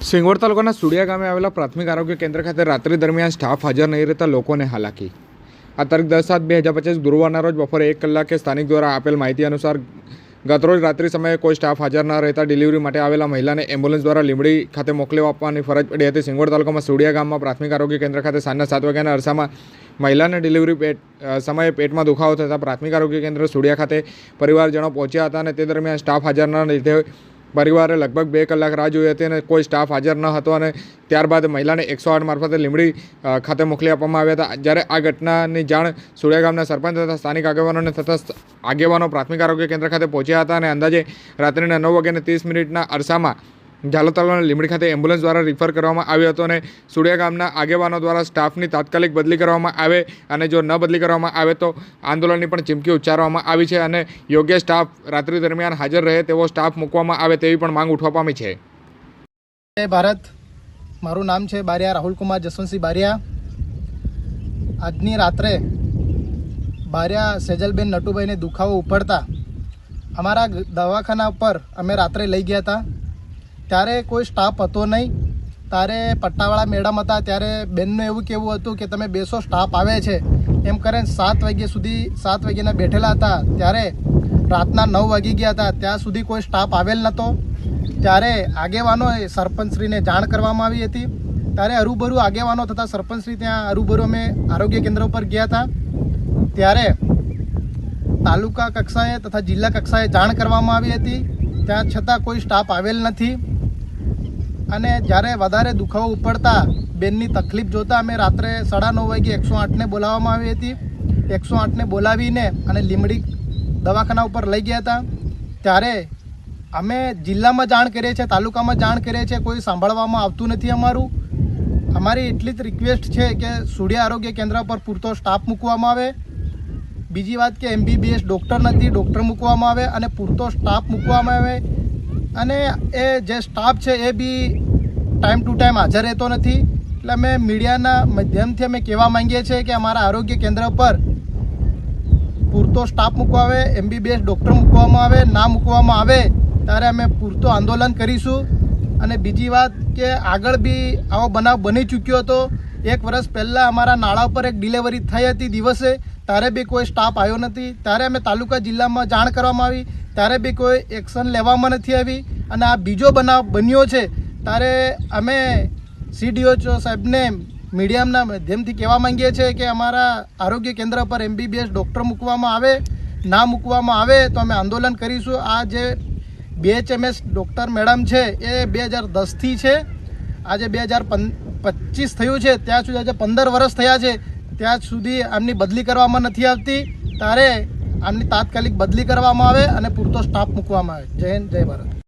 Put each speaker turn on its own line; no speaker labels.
સિંગવડ તાલુકાના સુડિયા ગામે આવેલા પ્રાથમિક આરોગ્ય કેન્દ્ર ખાતે રાત્રિ દરમિયાન સ્ટાફ હાજર નહીં રહેતા લોકોને હાલાકી. આ તારીખ દસ સાત બે હજાર પચીસ ગુરુવારના રોજ બપોરે એક કલાકે સ્થાનિક દ્વારા આપેલ માહિતી અનુસાર ગતરોજ રાત્રિ સમયે કોઈ સ્ટાફ હાજર ન રહેતા ડિલિવરી માટે આવેલા મહિલાને એમ્બ્યુલન્સ દ્વારા લીંબડી ખાતે મોકલી આપવાની ફરજ પડી હતી. સિંગવડ તાલુકામાં સુડિયા ગામમાં પ્રાથમિક આરોગ્ય કેન્દ્ર ખાતે સાંજના સાત વાગ્યાના અરસામાં મહિલાને ડિલિવરી પેટ સમયે પેટમાં દુખાવો થતાં પ્રાથમિક આરોગ્ય કેન્દ્ર સુડિયા ખાતે પરિવારજનો પહોંચ્યા હતા અને તે દરમિયાન સ્ટાફ હાજર ન લીધે પરિવારે લગભગ બે કલાક રાહ જોઈ હતી અને કોઈ સ્ટાફ હાજર ન હતો અને ત્યારબાદ મહિલાને એકસો આઠ મારફતે લીમડી ખાતે મોકલી આપવામાં આવ્યા હતા. જ્યારે આ ઘટનાની જાણ સુળિયા ગામના સરપંચ તથા સ્થાનિક આગેવાનોને તથા આગેવાનો પ્રાથમિક આરોગ્ય કેન્દ્ર ખાતે પહોંચ્યા હતા અને અંદાજે રાત્રિના નવ વાગ્યાને ત્રીસ મિનિટના અરસામાં ઝાલોદ તાલુકાના લીંબડી ખાતે એમ્બ્યુલન્સ દ્વારા રિફર કરવામાં આવ્યો હતો અને સુડિયા ગામના આગેવાનો દ્વારા સ્ટાફની તાત્કાલિક બદલી કરવામાં આવે અને જો ન બદલી કરવામાં આવે તો આંદોલનની પણ ચીમકી ઉચ્ચારવામાં આવી છે અને યોગ્ય સ્ટાફ રાત્રિ દરમિયાન હાજર રહે તેવો સ્ટાફ મૂકવામાં આવે તેવી પણ માંગ ઉઠવા પામી છે.
ભારત. મારું નામ છે બારિયા રાહુલકુમાર જસવંતસિંહ બારિયા. આજની રાત્રે બારિયા સેજલબેન નટુભાઈને દુખાવો ઉપડતા અમારા દવાખાના ઉપર અમે રાત્રે લઈ ગયા હતા. ત્યારે કોઈ સ્ટાફ હતો નહીં. ત્યારે પટ્ટાવાળા મેડમ હતા, ત્યારે બેનનું એવું કહેવું હતું કે તમે બેસો સ્ટાફ આવે છે. એમ કરીને સાત વાગ્યા સુધી, સાત વાગ્યાના બેઠેલા હતા. ત્યારે રાતના નવ વાગી ગયા હતા. ત્યાં સુધી કોઈ સ્ટાફ આવેલ નહોતો ત્યારે આગેવાનોએ સરપંચશ્રીને જાણ કરવામાં આવી હતી. ત્યારે અરુબરુ આગેવાનો થતાં સરપંચશ્રી ત્યાં અરુબરુ અમે આરોગ્ય કેન્દ્ર ઉપર ગયા હતા. ત્યારે તાલુકા કક્ષાએ તથા જિલ્લા કક્ષાએ જાણ કરવામાં આવી હતી. ત્યાં છતાં કોઈ સ્ટાફ આવેલ નથી. અને જ્યારે વધારે દુખાવો ઉપડતા બેનની તકલીફ જોતા અમે રાત્રે સાડા નવ વાગે એકસો આઠને બોલાવવામાં આવી હતી. એકસો આઠને બોલાવીને અને લીમડી દવાખાના ઉપર લઈ ગયા હતા. ત્યારે અમે જિલ્લામાં જાણ કરીએ છીએ, તાલુકામાં જાણ કરીએ છીએ, કોઈ સાંભળવામાં આવતું નથી અમારું. અમારી એટલી જ રિક્વેસ્ટ છે કે સૂર્ય આરોગ્ય કેન્દ્ર પર પૂરતો સ્ટાફ મૂકવામાં આવે. બીજી વાત કે એમબીબીએસ ડૉક્ટર નથી ડૉક્ટર મૂકવામાં આવે અને પૂરતો સ્ટાફ મૂકવામાં આવે. અને એ જે સ્ટાફ છે એ બી ટાઈમ ટુ ટાઈમ હાજર રહેતો નથી. એટલે અમે મીડિયાના માધ્યમથી અમે કહેવા માંગીએ છીએ કે અમારા આરોગ્ય કેન્દ્ર પર પૂરતો સ્ટાફ મૂકવા આવે એમબીબીએસ ડૉક્ટર મૂકવામાં આવે, ના મૂકવામાં આવે, ત્યારે અમે પૂરતો આંદોલન કરીશું. અને બીજી વાત કે આગળ બી આવો બનાવ બની ચૂક્યો હતો. એક વર્ષ પહેલાં અમારા નાળા ઉપર એક ડિલિવરી થઈ હતી દિવસે. ત્યારે બી કોઈ સ્ટાફ આવ્યો નથી. ત્યારે અમે તાલુકા જિલ્લામાં જાણ કરવામાં આવી. ત્યારે બી કોઈ એક્શન લેવામાં નથી આવી. અને આ બીજો બનાવ બન્યો છે. ત્યારે અમે સીડીઓ સાહેબને મીડિયાના માધ્યમથી કહેવા માંગીએ છીએ કે અમારા આરોગ્ય કેન્દ્ર પર એમબીબીએસ ડૉક્ટર મૂકવામાં આવે, ના મૂકવામાં આવે તો અમે આંદોલન કરીશું. આ જે બીએચએમએસ ડૉક્ટર મેડમ છે એ બે હજાર દસથી છે. આજે બે હજાર પચીસ થયું છે. ત્યાં સુધી આજે પંદર વર્ષ થયા છે. ત્યાં સુધી આમની બદલી કરવામાં નથી આવતી. ત્યારે આમની તાત્કાલિક બદલી કરવામાં આવે અને પૂરતો સ્ટાફ મૂકવામાં આવે. જય હિન્દ, જય ભારત.